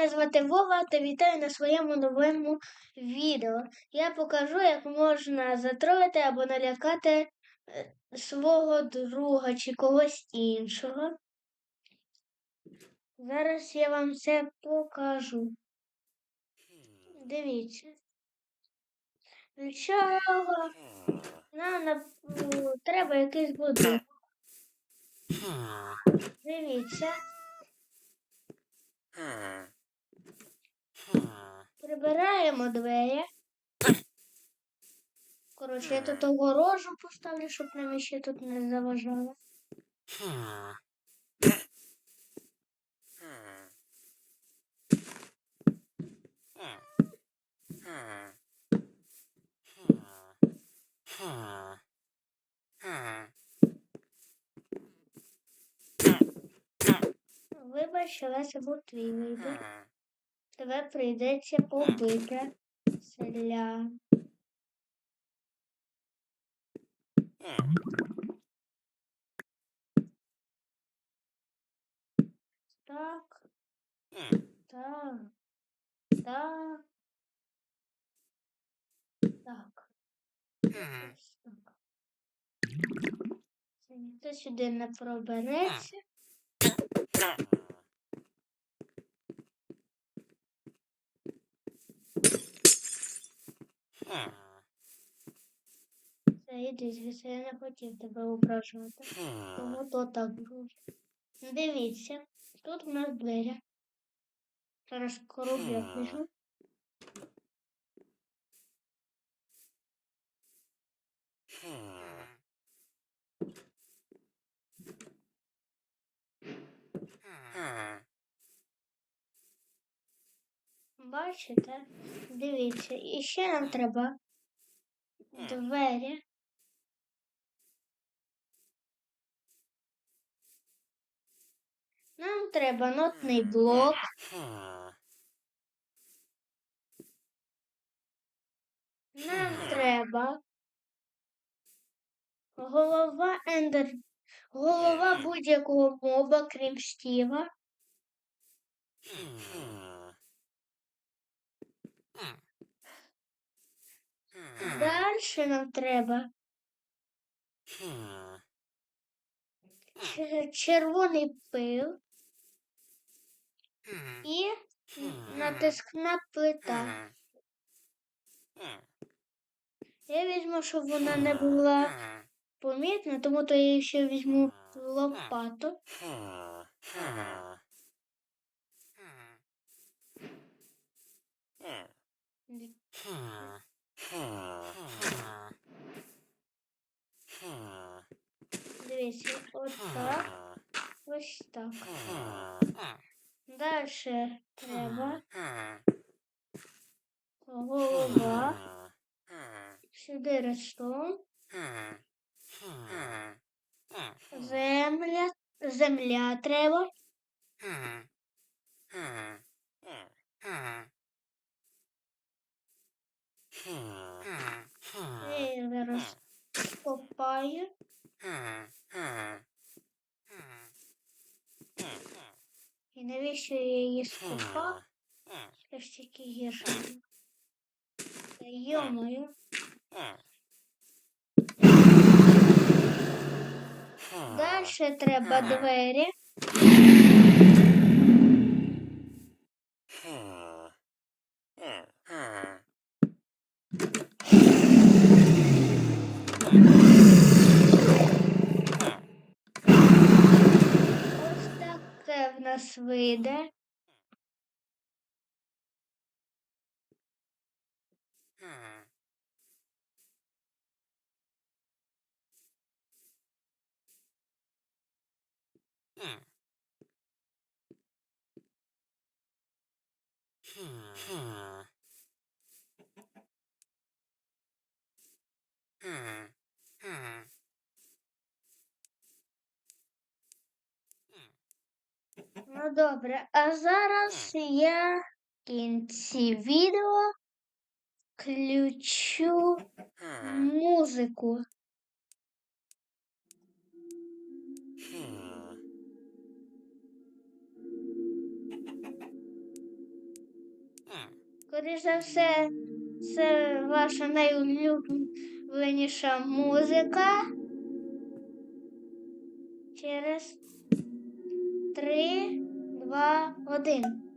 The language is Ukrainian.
мене звати Вова та вітаю на своєму новому відео. Я покажу, як можна затролити або налякати е, свого друга чи когось іншого. Зараз я вам це покажу. Дивіться. Для нам на- треба якийсь будинок. Дивіться. Прибираємо двері. Коротше, я тут огорожу поставлю, щоб нам ще тут не заважало. Вибач, але це був твій вибір. Тебе прийдеться побити селя. Так. Так. Так. Так. Так. Ніхто сюди не пробереться. Це іди звідси, я не хотів тебе ображувати. Тому то так буде. Дивіться, тут у нас двері. Зараз коробля пишу. Бачите? Дивіться, і ще нам треба двері. Нам треба нотний блок. Нам треба голова ендер. Голова будь-якого моба, крім Стіва. Далі нам треба червоний пил і натискна плита. Я візьму, щоб вона не була помітна, тому то я ще візьму лопату. Дивіться, ось так, ось так. Далі треба голова, сюди рестон, земля, земля треба. Я її зараз копаю. І навіщо я її скопав? Це ж тільки гірше. Йомаю. Далі треба двері. Ось в нас вийде. Ну добре, а зараз я в кінці відео включу музику. Скоріше за все, це ваша найулюбленіша музика. Через три, два, один.